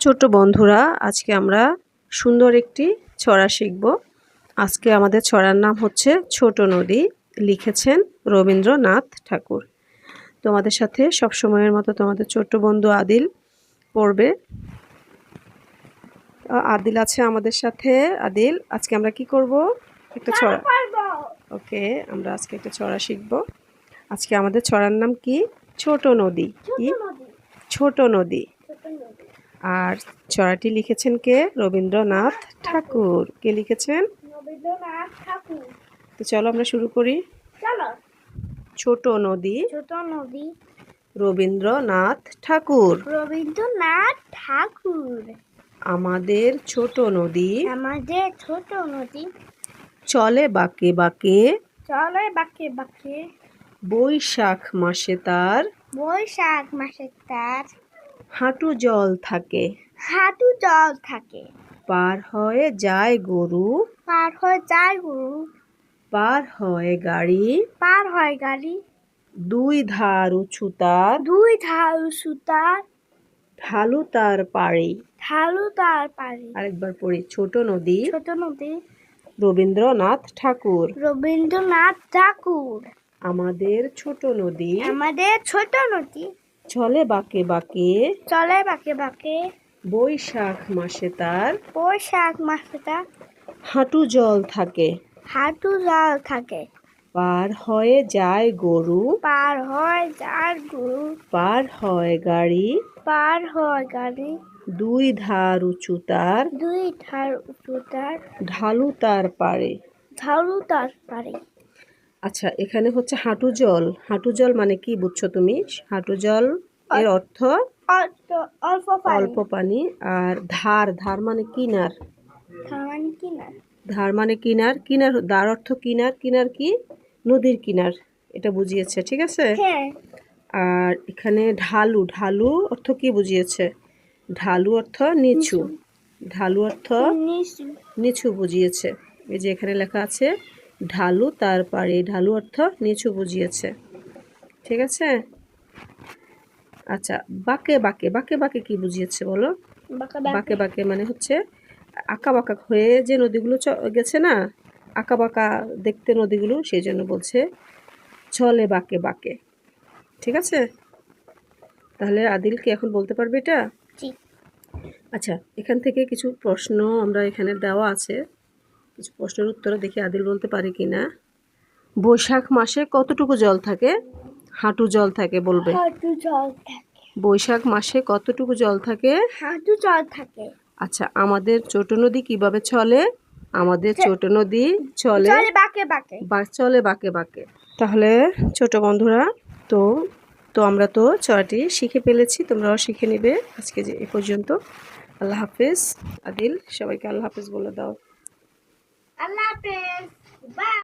ছোট বন্ধুরা আজকে আমরা সুন্দর একটি ছড়া শিখব। আজকে আমাদের ছড়ার নাম হচ্ছে ছোট নদী লিখেছেন রবীন্দ্রনাথ ঠাকুর। তোমাদের সাথে সব সময়ের মতো তোমাদের ছোট্ট বন্ধু আদিল পড়বে। আদিল আছে আমাদের সাথে। আদিল আজকে আমরা কি করব? একটা ছড়া ওকে আমরা আজকে একটা ছড়া শিখব। আজকে আমাদের ছড়ার নাম কি? ছোট নদী। কি? ছোট নদী। আর ছড়াটি লিখেছেন কে? রবীন্দ্রনাথ ঠাকুর। কে লিখেছেন? রবীন্দ্রনাথ ঠাকুর। তো চলো আমরা শুরু করি। চলো। ছোট নদী। ছোট নদী। রবীন্দ্রনাথ ঠাকুর। রবীন্দ্রনাথ ঠাকুর। আমাদের ছোট নদী। আমাদের ছোট নদী। চলে বাঁকে বাঁকে। চলে বাঁকে বাঁকে। বৈশাখ মাসে তার। বৈশাখ মাসে তার। হাঁটু জল থাকে। হাঁটু জল থাকে। পার হয়ে যায় গরু। পার হয়ে যায় গরু। পার হয় গাড়ি। পার হয় গাড়ি। দুই ধার উঁচু তার দুই ধার সুতার ঢালু তার পাড়ে। ঢালু তার পারে আরেকবার পড়ি ছোট নদী। ছোট নদী। রবীন্দ্রনাথ ঠাকুর। রবীন্দ্রনাথ ঠাকুর। আমাদের ছোট নদী। আমাদের ছোট নদী। চলে বাঁকে বাঁকে। চলে বাঁকে বাঁকে। বৈশাখ মাসে তার বৈশাখ মাসে তার হাঁটু জল থাকে। হাঁটু জল থাকে। পার হয়ে যায় গরু। পার হয় যার গরু। পার হয় গাড়ি। পার হয় গাড়ি। দুই ধার উঁচু তার। দুই ধার উঁচু তার। ঢালু তার পারে ঢালু তার পারে আচ্ছা এখানে হচ্ছে হাঁটু জল। হাঁটু জল মানে কি বুঝছ তুমি? হাঁটু জল এর অর্থ? অল্প অল্প পানি। আর ধার ধার মানে কিনার। ধার মানে কিনার। কিনার। দার অর্থ কিনার। কিনার কি? নদীর কিনার। এটা বুঝিয়েছে ঠিক আছে? হ্যাঁ। আর এখানে ঢালু। ঢালু অর্থ কি বুঝিয়েছে? ঢালু অর্থ নিচু। ঢালু অর্থ নিচু বুঝিয়েছে। এই যে এখানে লেখা আছে ঢালু তার পারে ঢালু অর্থ নিচু বুঝিয়েছে। ঠিক আছে? আচ্ছা বাঁকে বাঁকে বাঁকে বাঁকে কি বুঝিয়েছে বলো? বাঁকা বাঁকে। মানে হচ্ছে আঁকা বাঁকা হয়ে যে নদীগুলো গেছে না আঁকা বাঁকা দেখতে নদীগুলো সেই জন্য বলছে চলে বাঁকে বাঁকে। ঠিক আছে? তাহলে আদিল কি এখন বলতে পারবে এটা? আচ্ছা এখান থেকে কিছু প্রশ্ন আমরা এখানে দেওয়া আছে। কিছু প্রশ্নের উত্তর দেখি আদিল বলতে পারে কি না। বৈশাখ মাসে কতটুকু জল থাকে? হাঁটু জল থাকে বলবে। হাঁটু জল থাকে। বৈশাখ মাসে কতটুকু জল থাকে? হাঁটু জল থাকে। আচ্ছা আমাদের ছোট নদী কীভাবে চলে? আমাদের ছোট নদী চলে বাঁকে বাঁকে। বা চলে বাঁকে বাঁকে। তাহলে ছোট বন্ধুরা তো তো আমরা তো ছড়াটি শিখে ফেলেছি তোমরাও শিখে নেবে আজকে যে এ পর্যন্ত। আল্লাহ হাফেজ। আদিল সবাইকে আল্লাহ হাফেজ বলে দাও। আল্লাহ হাফেজ। বাই